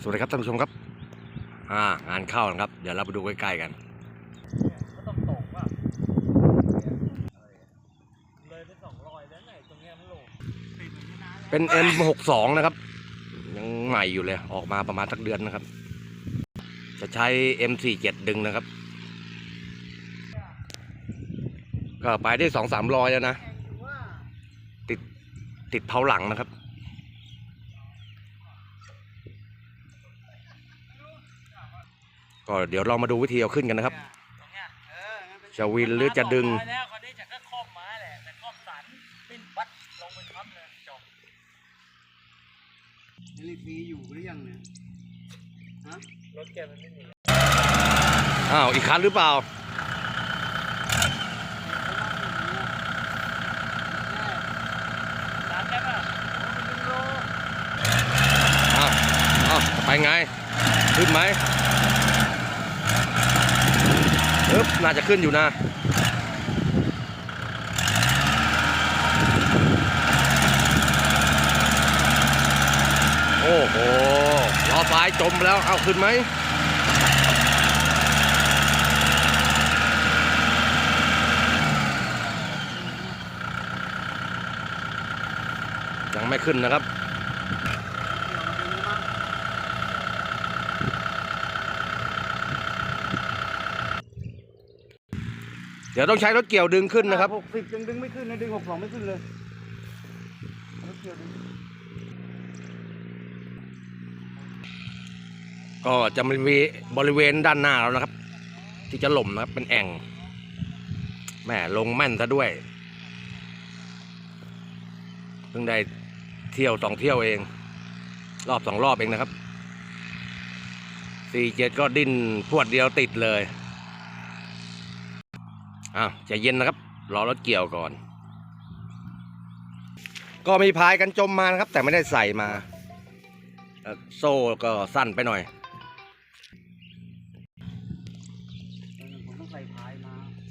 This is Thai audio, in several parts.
สวัสดีครับท่านผู้ชมครับ อ่างานเข้านะครับ เดี๋ยวเราไปดูใกล้ๆกันเปสองรอยแล้วไหนเนี้ยมันโหลติดองนี้นานแล้วเป็น M62 นะครับ ยังใหม่อยู่เลย ออกมาประมาณสักเดือนนะครับ จะใช้ M47 ดึงนะครับ ก็ไปได้สองสามรอยแล้วนะ ติดติดเผาหลังนะครับ ก็เดี๋ยวเรามาดูวิธีเอาขึ้นกันนะครับตรงเนี้ยเอองั้นเป็นจะวินหรือจะดึงมันมาสอร้อยแล้วคราวนี้จะก็คล่อมม้าแหละแต่คล่อมสันปิ้นปัดลงไปทับเลยจบรีฟีอยู่หรือยังเนี่ยฮะรถแกมันไม่มีอ้าวอีกคันหรือเปล่าร้านแกป่ะมันเป็นโลอ้าวอ้าวจะไปไง ขึ้นไหม อึ๊บน่าจะขึ้นอยู่นะโอ้โหล้อซ้ายจมแล้วเอาขึ้นไหมยังไม่ขึ้นนะครับ ดี๋ยวต้องใช้รถเกี่ยวดึงขึ้นนะครับหกสิบยังดึงไม่ขึ้นนะดึงหกสองไม่ขึ้นเลยรถเกี่ยวดึงก็จะมีบริเวณด้านหน้าแล้วนะครับ ที่จะหล่มนะครับเป็นแอ่งแหม่ลงแม่นซะด้วยเพิ่งได้เที่ยวสองเที่ยวเอง รอบสองรอบเองนะครับสี่เจ็ดก็ดิ้นพรวดเดียวติดเลย อ้าวใจเย็นนะครับ รอรถเกี่ยวก่อน ก็มีพายกันจมมานะครับ แต่ไม่ได้ใส่มา โซ่ก็สั้นไปหน่อย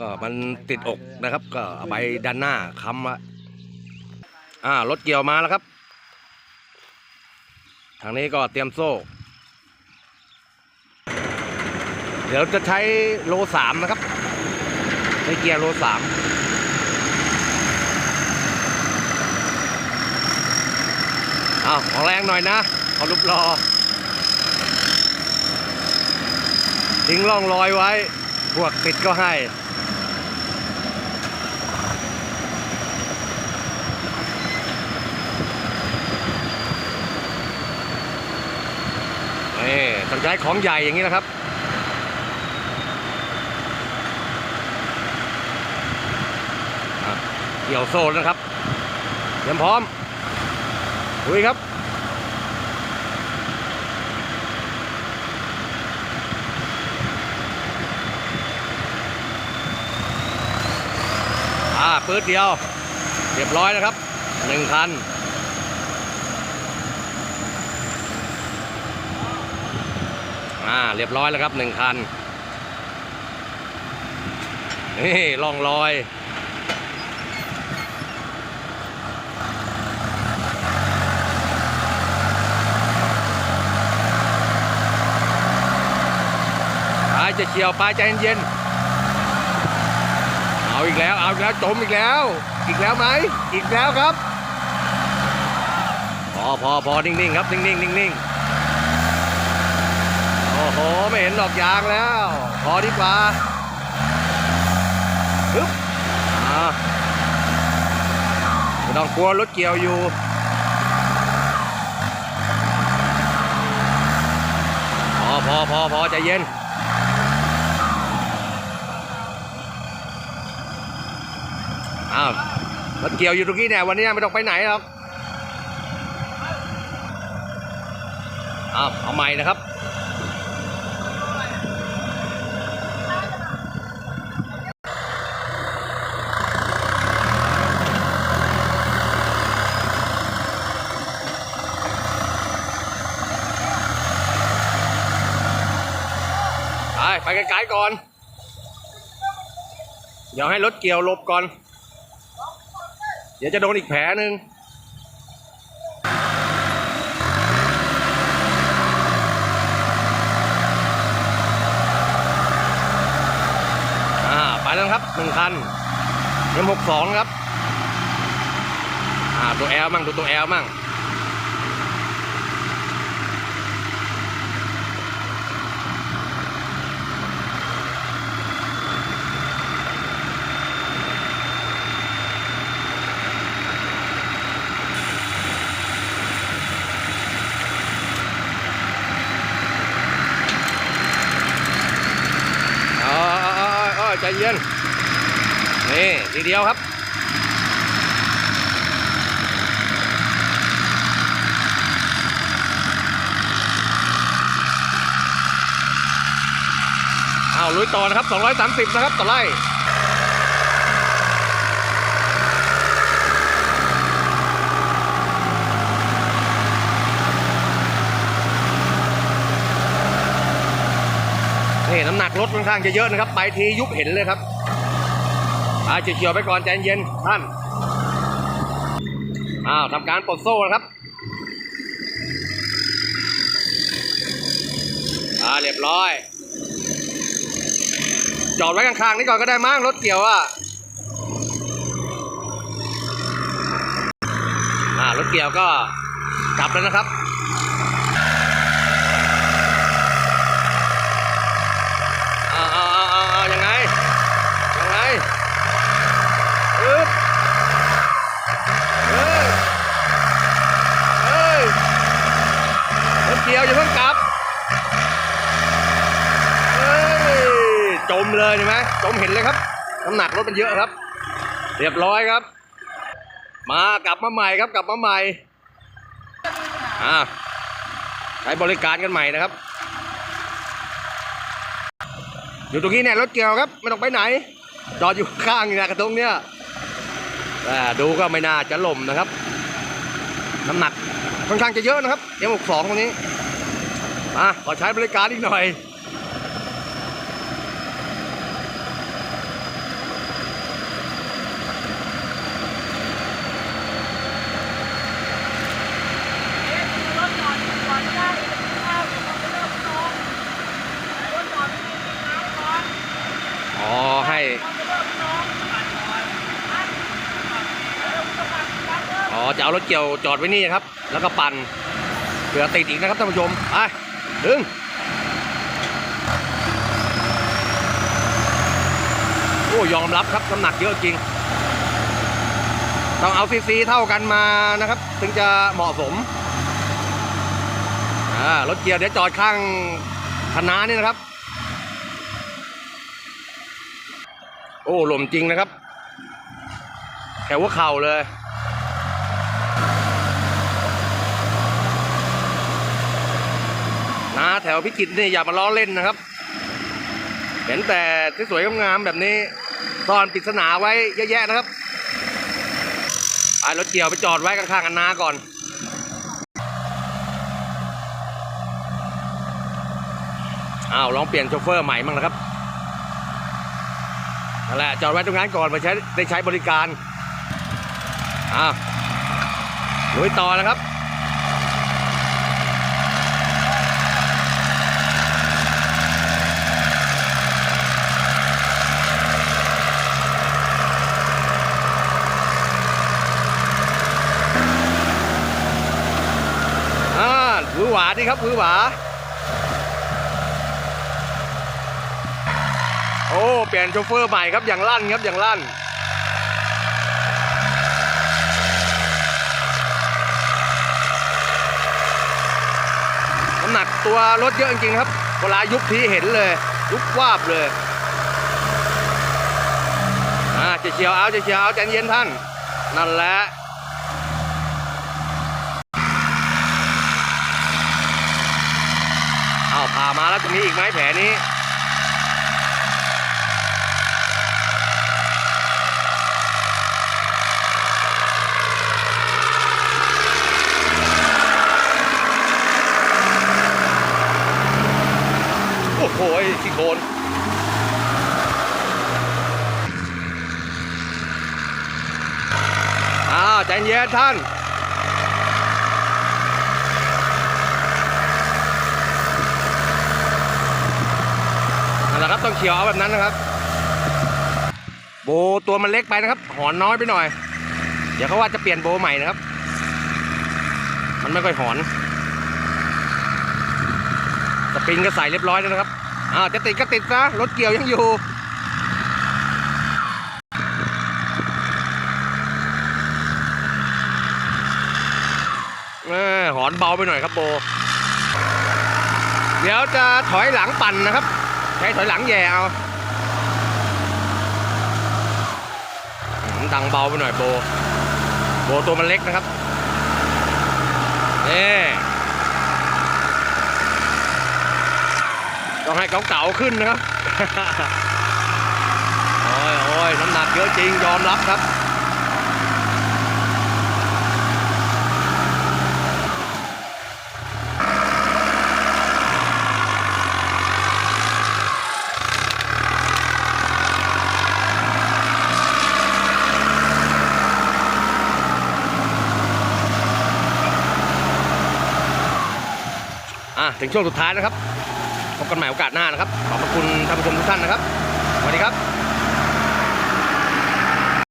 ก็มันติดอกนะครับ ก็เอาไปด้านหน้าค้ำว้อ่ารถเกี่ยวมาแล้วครับ ทางนี้ก็เตรียมโซ่ เดี๋ยวจะใช้โลสามนะครับ ใช้เกียร์โลสามเอาของแรงหน่อยนะเอารูปรอ ทิ้งร่องรอยไว้พวกติดก็ให้นี่ต้องใช้ของใหญ่อย่างนี้นะครับ อะ เกี่ยวโซ่นะครับ เตรียมพร้อมลุยครับอ่าปื๊ดเดียว เรียบร้อยนะครับหนึ่งคันอ่าเรียบร้อยแล้วครับหนึ่งคันนี่ล่องรอย ปลาย จะเฉียวปลายใจเย็นๆเอาอีกแล้วเอาอีกแล้วจมอีกแล้ว อีกแล้วไหมอีกแล้วครับพอพอพอนิ่งๆครับนิ่งๆนิ่งๆโอ้โหไม่เห็นดอกยางแล้ว พอดีกว่าฮึบอ่าไม่ต้องกลัวรถเกี่ยวอยู่พอพอพอพอใจเย็นาวรถเกี่ยวอยู่ตรงนี้เนี่ยวันนี้ไม่ต้องไปไหนหรอกอ้าวเอาใหม่นะครับไปไปไกลๆก่อน เดี๋ยวให้รถเกี่ยวลบก่อน เดี๋ยวจะโดนอีกแผลหนึ่งไปแล้วครับหนึ่งคันเงินหกสองครับ อ่า ตัวแอลมั่งดูตัวแอลมั่ง เออใจเย็นนี่ทีเดียวครับเอาลุยต่อนะครับ 230 นะครับ ต่อไล่ นี่น้ำหนักรถค่อนข้างจะเยอะนะครับ ไปทียุบเห็นเลยครับอาเฉียวไปก่อนใจเย็นท่านอ้าวทำการปลดโซ่นะครับอ่าเรียบร้อย จอดไว้ข้างๆนี่ก่อนก็ได้มั้งรถเกี่ยวอะอ่ารถเกี่ยวก็กลับแล้วนะครับ อ่าอ่าอ่าอ่ายังไง ยังไงอึ๊บเอ้ยเอ้ยรถเกี่ยวอย่าเพิ่งกลับเอ้ยจ มเลยเห็นไหมจมเห็นเลยครับน้ำหนักรถมันเยอะครับ เรียบร้อยครับ มากลับมาใหม่ครับกลับมาใหม่อ่าใช้บริการกันใหม่นะครับ อยู่ตรงนี้เนี่ยรถเกี่ยวครับไม่ต้องไปไหนจอดอยู่ข้างนี่นะกระตรงเนี้ยแต่ดูก็ไม่น่าจะล่มนะครับ น้ำหนักค่อนข้างจะเยอะนะครับเอ็มหกสองตรงนี้อะขอใช้บริการอีกหน่อย รถจอดก่อนได้ข้าวเดี๋ยวเขาไปเริ่มนอนรถจอดไม่มีน้ำก่อน อ๋อให้ เขาไปเริ่มนอนปั่นก่อนปั่นเริ่มจะปั่นปั่น เอารถเกี่ยวจอดไว้นี่ครับ แล้วก็ปั่นเผื่อติดอีกนะครับท่านผู้ชมไปดึงโอ้ยอมรับครับน้ำหนักเยอะจริง ต้องเอาซีซีเท่ากันมานะครับ ถึงจะเหมาะสมรถเกียร์เดี๋ยวจอดข้างคณะนี่นะครับ โอ้ลมจริงนะครับแถวว่าเข่าเลย นะแถ วพิจิตรนี่อย่ามาล้อเล่นนะครับ เห็นแต่ที่สวยงามแบบนี้ซ่อนปริศนาไว้เยอะแยะนะครับไปรถเกี่ยวไปจอดไว้ข้างๆกันนาก่อนอ้าวลองเปลี่ยนโชเฟอร์ใหม่มั่งนะครับนั่นแหละจอดไว้ตรงนั้นก่อนมาใช้ได้ใช้บริการอ้าวลุยต่อนะครับ อ่า หวาดีครับหวือหวา โอ้ เปลี่ยนโชเฟอร์ใหม่ครับอย่างลั่นครับอย่างลั่นน้ำหนักตัวรถเยอะจริงๆครับ เวลายุบทีเห็นเลย ยุบวาบเลยอ่าจะเชียวเอาจะเชียวเอาใจเย็นท่าน นั่นแหละ อ้าว ผ่ามาแล้วจะมีอีกไหมแผลนี้โอ้โหที่โคนอ้าวใจเย็นท่าน นั่นแหละครับ ต้องเขียวเอาแบบนั้นนะครับ โบตัวมันเล็กไปนะครับ หอนน้อยไปหน่อย เดี๋ยวเขาว่าจะเปลี่ยนโบใหม่นะครับ มันไม่ค่อยหอนสปริงก็ใส่เรียบร้อยแล้วนะครับอ้าวจะติดก็ติดซะรถเกี่ยวยังอยู่แม่หอนเบาไปหน่อยครับโบ เดี๋ยวจะถอยหลังปั่นนะครับ ใช้ถอยหลังแย่เอาดังเบาไปหน่อยโบ โบตัวมันเล็กนะครับนี่ต้องให้เก่าๆขึ้นนะครับ โอ้ยโอ้ยน้ำหนักเยอะจริงยอมรับครับ ถึงช่วงสุดท้ายนะครับพบกันใหม่โอกาสหน้านะครับ ขอบพระคุณท่านผู้ชมทุกท่านนะครับสวัสดีครับ